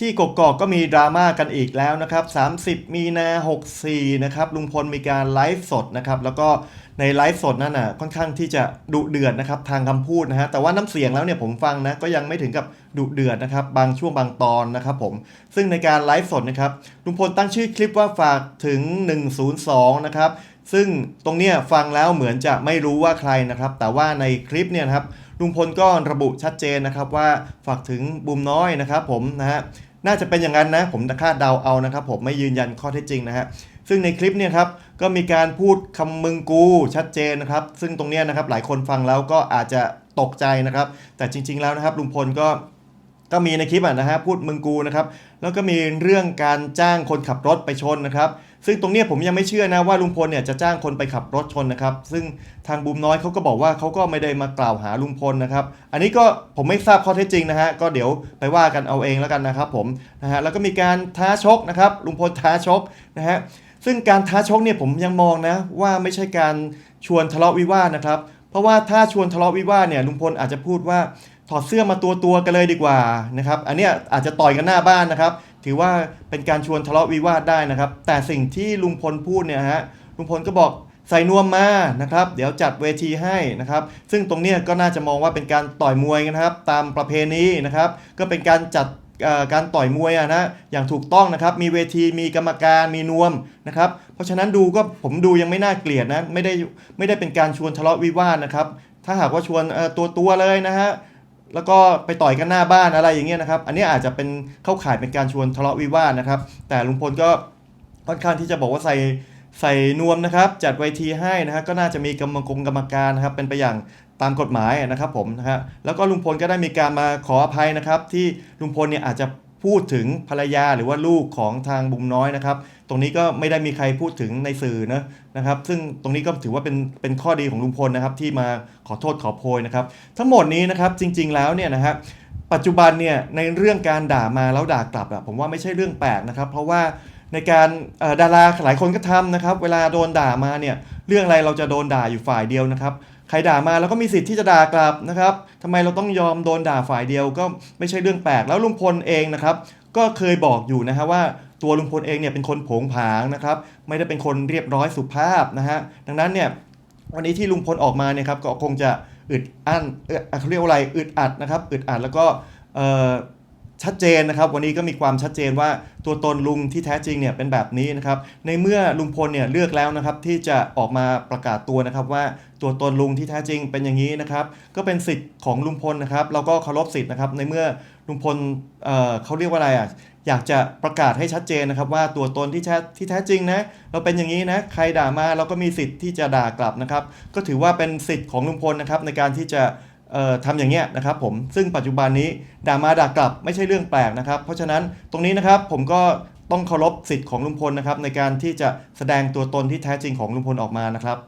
ที่กกอกก็มีดราม่ากันอีกแล้วนะครับ 30 มีนา 64 นะครับ ลุงพลมีการไลฟ์สดนะครับ แล้วก็ในไลฟ์สดนั่นน่ะค่อนข้างที่จะดุเดือดนะครับทางคำพูดนะฮะ แต่ว่าน้ำเสียงแล้วเนี่ยผมฟังนะก็ยังไม่ถึงกับดุเดือดนะครับ บางช่วงบางตอนนะครับผม ซึ่งในการไลฟ์สดนะครับลุงพลตั้งชื่อคลิปว่าฝากถึง 102 นะครับซึ่งตรงเนี้ยฟังแล้วเหมือนจะไม่รู้ว่าใครนะครับ แต่ว่าในคลิปเนี่ยครับลุงพลก็ระบุชัดเจนนะครับว่าฝากถึงบุมน้อยนะครับผมนะฮะ น่าจะเป็นอย่างนั้นนะ ผมคาดเดาเอานะครับ ผมไม่ยืนยันข้อเท็จจริงนะฮะซึ่งในคลิปเนี่ยครับก็มีการพูดคำมึงกูชัดเจนนะครับ ซึ่งตรงเนี้ยนะครับหลายคนฟังแล้วก็อาจจะตกใจนะครับ แต่จริง ๆแล้วนะครับลุงพลก็ก็มีในคลิปอะนะฮะพูดมึงกูนะครับแล้วก็มีเรื่องการจ้างคนขับรถไปชนนะครับ ซึ่งตรงเนี้ยผมยังไม่เชื่อนะว่าลุงพลเนี่ยจะจ้างคนไปขับรถชนนะครับ ซึ่งทางบูมน้อยเขาก็บอกว่าเขาก็ไม่ได้มากล่าวหาลุงพลนะครับ อันนี้ก็ผมไม่ทราบข้อเท็จจริงนะฮะก็เดี๋ยวไปว่ากันเอาเองแล้วกันนะครับผมนะฮะแล้วก็มีการท้าชกนะครับลุงพลท้าชกนะฮะซึ่งการท้าชกเนี่ยผมยังมองนะว่าไม่ใช่การชวนทะเลาะวิวาทนะครับ เพราะว่าถ้าชวนทะเลาะวิวาทเนี่ยลุงพลอาจจะพูดว่าถอดเสื้อมาตัวตัวกันเลยดีกว่านะครับ อันนี้อาจจะต่อยกันหน้าบ้านนะครับ ถือว่าเป็นการชวนทะเลาะวิวาทได้นะครับ แต่สิ่งที่ลุงพลพูดเนี่ยฮะลุงพลก็บอกใส่นวมมานะครับ เดี๋ยวจัดเวทีให้นะครับ ซึ่งตรงเนี้ยก็น่าจะมองว่าเป็นการต่อยมวยกันะครับ ตามประเพณีนะครับ ก็เป็นการจัดการต่อยมวยอะนะอย่างถูกต้องนะครับ มีเวทีมีกรรมการมีนวมนะครับ เพราะฉะนั้นดูก็ผมดูยังไม่น่าเกลียดนะไม่ได้ไม่ได้เป็นการชวนทะเลาะวิวาทนะครับ ถ้าหากว่าชวนตัวตัวเลยนะฮะ แล้วก็ไปต่อยกันหน้าบ้านอะไรอย่างเงี้ยนะครับ อันนี้อาจจะเป็นเข้าข่ายเป็นการชวนทะเลาะวิวาทนะครับ แต่ลุงพลก็ค่อนข้างที่จะบอกว่าใส่ใส่นวมนะครับ จัดเวทีให้นะฮะก็น่าจะมีกรรมกรกรรมการนะครับ เป็นไปอย่างตามกฎหมายนะครับผมนะฮะแล้วก็ลุงพลก็ได้มีการมาขออภัยนะครับ ที่ลุงพลเนี่ยอาจจะ พูดถึงภรรยาหรือว่าลูกของทางบุมน้อยนะครับ ตรงนี้ก็ไม่ได้มีใครพูดถึงในสื่อนะนะครับ ซึ่งตรงนี้ก็ถือว่าเป็นเป็นข้อดีของลุงพลนะครับ ที่มาขอโทษขอโพยนะครับ ทั้งหมดนี้นะครับจริง ๆ แล้วเนี่ยนะฮะปัจจุบันเนี่ยในเรื่องการด่ามาแล้วด่ากลับอะผมว่าไม่ใช่เรื่องแปลกนะครับ เพราะว่าในการดาราหลายคนก็ทำนะครับ เวลาโดนด่ามาเนี่ยเรื่องอะไรเราจะโดนด่าอยู่ฝ่ายเดียวนะครับ ใครด่ามาเราก็มีสิทธิ์ที่จะด่ากลับนะครับทำไมเราต้องยอมโดนด่าฝ่ายเดียวก็ไม่ใช่เรื่องแปลกแล้วลุงพลเองนะครับ ก็เคยบอกอยู่นะฮะว่าตัวลุงพลเองเนี่ยเป็นคนผงผางนะครับ ไม่ได้เป็นคนเรียบร้อยสุภาพนะฮะดังนั้นเนี่ยวันนี้ที่ลุงพลออกมาเนี่ยครับก็คงจะอึดอั้นเอ่อเขาเรียกว่าอะไรอึดอัดนะครับอึดอัดแล้วก็เอ่อ ชัดเจนนะครับ วันนี้ก็มีความชัดเจนว่าตัวตนลุงที่แท้จริงเนี่ยเป็นแบบนี้นะครับ ในเมื่อลุงพลเนี่ยเลือกแล้วนะครับที่จะออกมาประกาศตัวนะครับว่าตัวตนลุงที่แท้จริงเป็นอย่างนี้นะครับ ก็เป็นสิทธิ์ของลุงพลนะครับเราก็เคารพสิทธิ์นะครับในเมื่อลุงพลเเขาเรียกว่าอะไรอะอยากจะประกาศให้ชัดเจนนะครับ ว่าตัวตนที่แท้ที่แท้จริงนะเราเป็นอย่างนี้นะใครด่ามาเราก็มีสิทธิ์ที่จะด่ากลับนะครับ ก็ถือว่าเป็นสิทธิ์ของลุงพลนะครับในการที่จะ ทำอย่างเงี้ยนะครับผมซึ่งปัจจุบันนี้ด่ามาด่ากลับไม่ใช่เรื่องแปลกนะครับ เพราะฉะนั้นตรงนี้นะครับผมก็ต้องเคารพสิทธิ์ของลุงพลนะครับในการที่จะแสดงตัวตนที่แท้จริงของลุงพลออกมานะครับ